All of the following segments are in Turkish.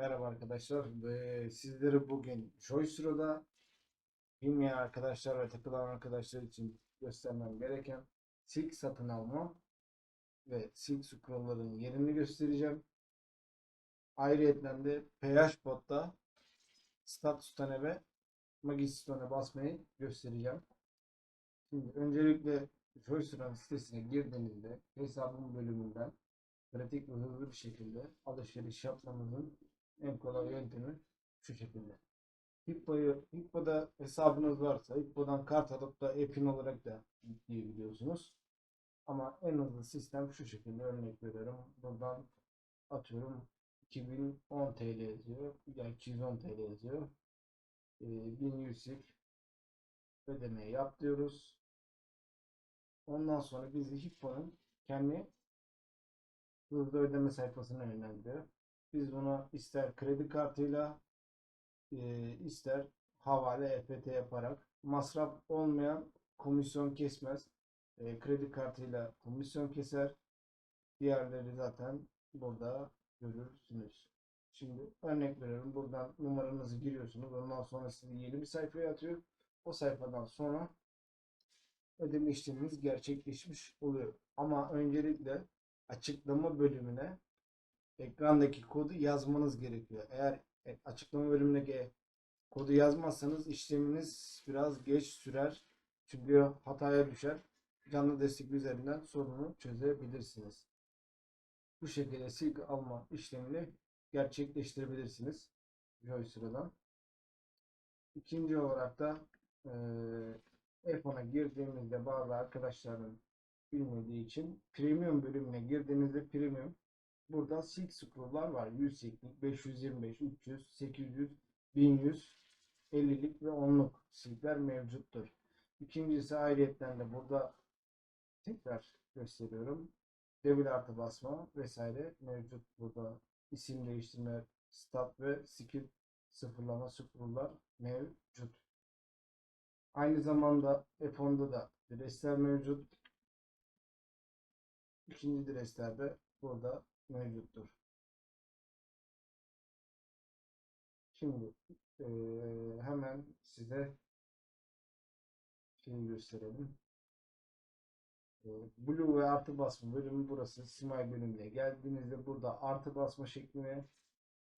Merhaba arkadaşlar. Ve sizleri bugün Joycero'da bilmeyen arkadaşlar ve takılan arkadaşlar için göstermem gereken silk satın alma ve silk scroll'ların yerini göstereceğim. Ayrıyeten de PH botta status tane ve Magistone basmayı göstereceğim. Şimdi öncelikle Joycero'nun sitesine girdiğinizde hesabın bölümünden pratik ve hızlı bir şekilde alışveriş yapmanızın en kolay yöntemi şu şekilde. Hippo'yu, Hippo'da hesabınız varsa Hippo'dan kart alıp da Epin olarak da yükleyebiliyorsunuz. Ama en hızlı sistem şu şekilde örnek veriyorum. Buradan atıyorum 2010 TL yazıyor. Yani 210 TL yazıyor. Ee, 1100'lik ödemeyi yap diyoruz. Ondan sonra bizi Hippo'nun kendi hızlı ödeme sayfasına yönlendiriyor. Biz bunu ister kredi kartıyla e, ister havale EFT yaparak masraf olmayan komisyon kesmez. E, kredi kartıyla komisyon keser. Diğerleri zaten burada görürsünüz. Şimdi örnek veriyorum. Buradan numaranızı giriyorsunuz. Ondan sonra sizi yeni bir sayfaya atıyor. O sayfadan sonra ödeme işleminiz gerçekleşmiş oluyor. Ama öncelikle açıklama bölümüne ekrandaki kodu yazmanız gerekiyor. Eğer e, açıklama bölümündeki kodu yazmazsanız işleminiz biraz geç sürer. Çünkü hataya düşer. Canlı destek üzerinden sorunu çözebilirsiniz. Bu şekilde silk alma işlemini gerçekleştirebilirsiniz. Joycero'dan. İkinci olarak da e, iPhone'a girdiğimizde bazı arkadaşların bilmediği için premium bölümüne girdiğinizde premium burada silk scroll'lar var. 100 silklik, 525, 300, 800, 1100, 50'lik ve 10'luk silkler mevcuttur. İkincisi ayrıyetten de burada tekrar gösteriyorum. Devir artı basma vesaire mevcut burada. isim değiştirme, stat ve skill sıfırlama scroll'lar mevcut. Aynı zamanda F10'da da dresler mevcut. İkinci dresler de burada mevcuttur. Şimdi eee, hemen size şeyi gösterelim. Eee, Blue ve artı basma bölümü burası. Simay bölümüne geldiğinizde burada artı basma şeklini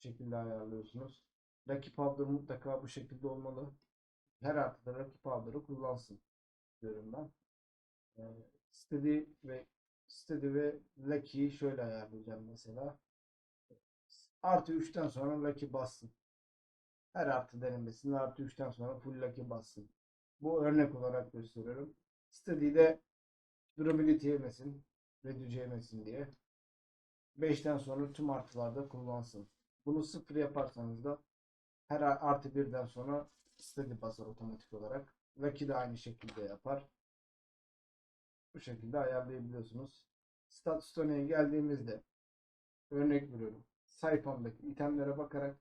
şekilde ayarlıyorsunuz. Rakip powder mutlaka bu şekilde olmalı. Her artıda rakip powder'ı kullansın diyorum ben. Eee steady ve Steady ve Lucky'yi şöyle ayarlayacağım mesela. Artı 3'ten sonra Lucky bassın. Her artı denemesinde artı 3'ten sonra full Lucky bassın. Bu örnek olarak gösteriyorum. Steady'de durability yemesin, reduce yemesin diye. 5'ten sonra tüm artılarda kullansın. Bunu sıfır yaparsanız da her artı 1'den sonra steady basar otomatik olarak. Lucky de aynı şekilde yapar. Bu şekilde ayarlayabiliyorsunuz. Status toneye geldiğimizde örnek veriyorum. Sayfamdaki itemlere bakarak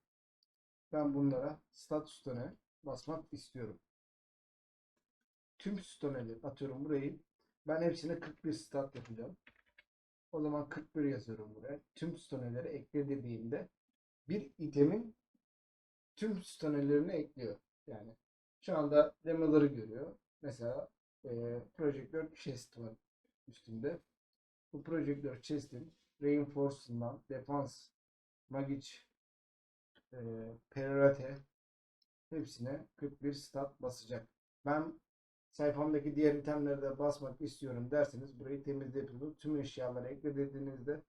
ben bunlara status tone basmak istiyorum. Tüm stoneleri atıyorum burayı. Ben hepsine 41 stat yapacağım. O zaman 41 yazıyorum buraya. Tüm stoneleri ekle dediğimde bir itemin tüm stonelerini ekliyor. Yani şu anda demoları görüyor. Mesela e, projektör chest var üstünde. Bu projektör chest'in reinforce'ından defans, magic, e, perorate hepsine 41 stat basacak. Ben sayfamdaki diğer itemlere de basmak istiyorum derseniz burayı temizleyebilirsiniz. Tüm eşyaları ekle dediğinizde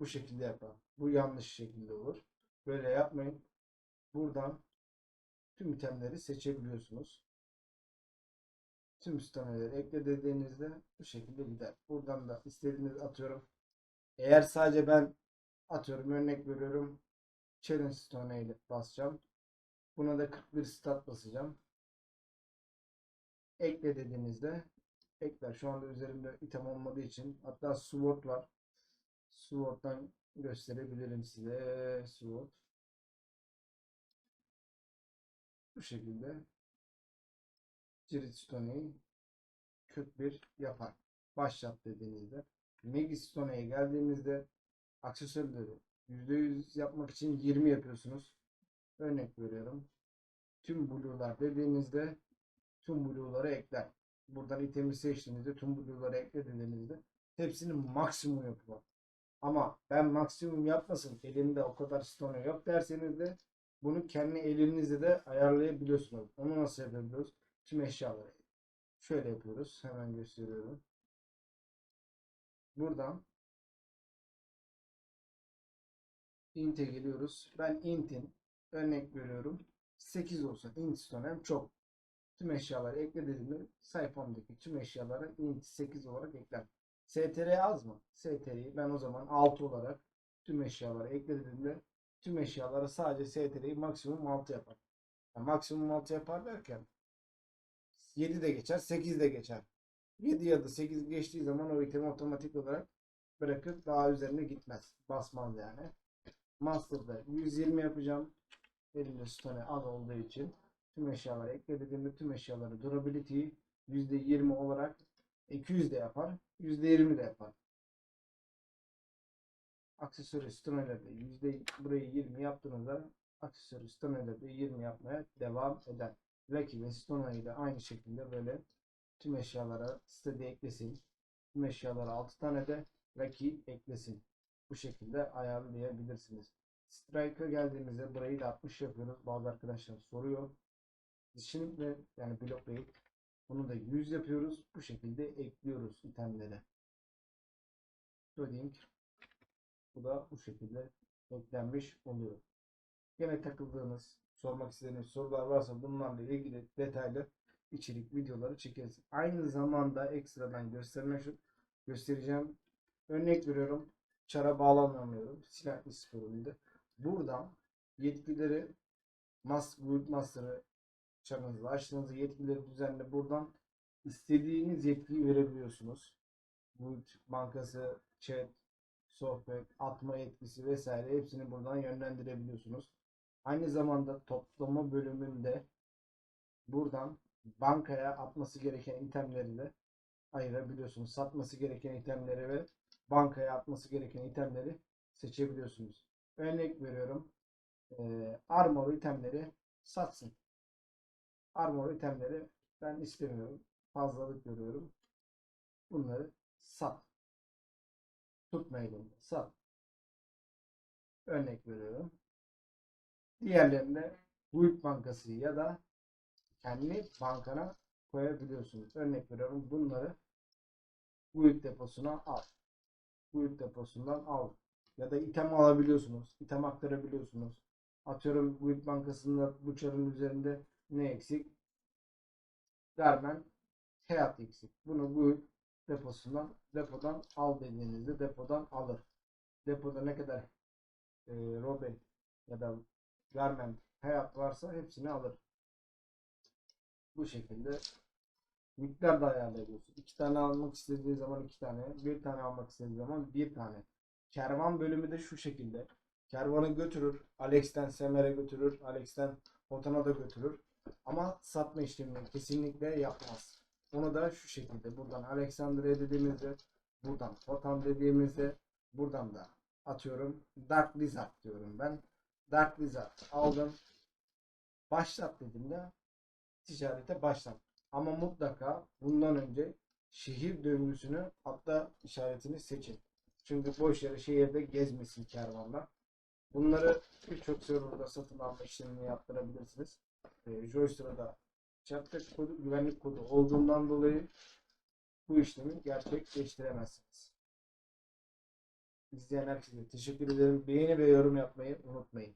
bu şekilde yapar. Bu yanlış şekilde olur. Böyle yapmayın. Buradan tüm itemleri seçebiliyorsunuz tüm stoneleri ekle dediğinizde bu şekilde gider. Buradan da istediğiniz atıyorum. Eğer sadece ben atıyorum örnek veriyorum. Challenge stone ile basacağım. Buna da 41 stat basacağım. Ekle dediğinizde ekler. Şu anda üzerimde item olmadığı için hatta sword var. Sword'dan gösterebilirim size. Sword. Bu şekilde Ciritstone'yi 41 yapar. Başlat dediğinizde. Megistone'ye geldiğimizde aksesuarları %100 yapmak için 20 yapıyorsunuz. Örnek veriyorum. Tüm blue'lar dediğinizde tüm blue'ları ekler. Buradan itemi seçtiğinizde tüm blue'ları ekle dediğinizde hepsini maksimum yapıyor. Ama ben maksimum yapmasın elimde o kadar stone yok derseniz de bunu kendi elinizle de ayarlayabiliyorsunuz. Onu nasıl yapabiliyoruz? Tüm eşyaları. Şöyle yapıyoruz. Hemen gösteriyorum. Buradan int'e geliyoruz. Ben int'in örnek veriyorum. 8 olsun. int stonem çok. Tüm eşyaları eklediğimde sayfamdaki tüm eşyalara int 8 olarak ekler. str az mı? str'yi ben o zaman 6 olarak tüm eşyaları eklediğimde tüm eşyalara sadece str'yi maksimum 6 yapar. Yani maksimum 6 yapar derken 7 de geçer, 8 de geçer. 7 ya da 8 geçtiği zaman o itemi otomatik olarak bırakıp daha üzerine gitmez. Basmaz yani. Master'da 120 yapacağım. Elimde stone az olduğu için tüm eşyaları eklediğimde tüm eşyaları durability %20 olarak 200 de yapar. %20 de yapar. Aksesuarı stonelerde yüzde burayı 20 yaptığınızda aksesuarı stonelerde 20 yapmaya devam eder. Rakibin stone'ı da aynı şekilde böyle tüm eşyalara sitede eklesin. Tüm eşyalara 6 tane de rakip eklesin. Bu şekilde ayarlayabilirsiniz. Strike'a geldiğimizde burayı da 60 yapıyoruz. Bazı arkadaşlar soruyor. Şimdi yani bloklayıp bunu da 100 yapıyoruz. Bu şekilde ekliyoruz itemlere. Loading. Bu da bu şekilde eklenmiş oluyor. Yine takıldığınız, sormak istediğiniz sorular varsa bunlarla ilgili detaylı içerik videoları çekeriz. Aynı zamanda ekstradan göstermek şu göstereceğim. Örnek veriyorum. Çara bağlanamıyorum. Silahlı sporuydu. Buradan yetkileri Mas Build Master'ı çarınızda açtığınızda yetkileri düzenle buradan istediğiniz yetkiyi verebiliyorsunuz. Build bankası, chat, sohbet, atma yetkisi vesaire hepsini buradan yönlendirebiliyorsunuz. Aynı zamanda toplama bölümünde buradan bankaya atması gereken itemleri de ayırabiliyorsunuz. Satması gereken itemleri ve bankaya atması gereken itemleri seçebiliyorsunuz. Örnek veriyorum. E, armor itemleri satsın. Armor itemleri ben istemiyorum. Fazlalık görüyorum. Bunları sat. Tutma elinde. Sat. Örnek veriyorum. Diğerlerinde Büyük Bankası ya da kendi bankana koyabiliyorsunuz. Örnek veriyorum bunları Büyük deposuna al. Büyük deposundan al. Ya da item alabiliyorsunuz. item aktarabiliyorsunuz. Atıyorum Büyük Bankası'nda bu çarın üzerinde ne eksik? Garmen Hayat eksik. Bunu bu deposundan depodan al dediğinizde depodan alır. Depoda ne kadar e, Robe ya da Garment hayat varsa hepsini alır. Bu şekilde miktar da ayarlayabiliyorsun. İki tane almak istediği zaman iki tane, bir tane almak istediği zaman bir tane. Kervan bölümü de şu şekilde. Kervanı götürür. Alex'ten Semer'e götürür. Alex'ten Hotan'a da götürür. Ama satma işlemini kesinlikle yapmaz. Bunu da şu şekilde. Buradan Alexandria dediğimizde buradan Hotan dediğimizde buradan da atıyorum Dark Lizard diyorum ben. Dark Lizard aldım. Başlat dediğimde ticarete başlat. Ama mutlaka bundan önce şehir döngüsünü hatta işaretini seçin. Çünkü boş yere şehirde gezmesin kervanlar. Bunları birçok serverda satın alma işlemini yaptırabilirsiniz. E, Joyster'da çarpık kodu, güvenlik kodu olduğundan dolayı bu işlemi gerçekleştiremezsiniz. İzleyen herkese teşekkür ederim. Beğeni ve yorum yapmayı unutmayın.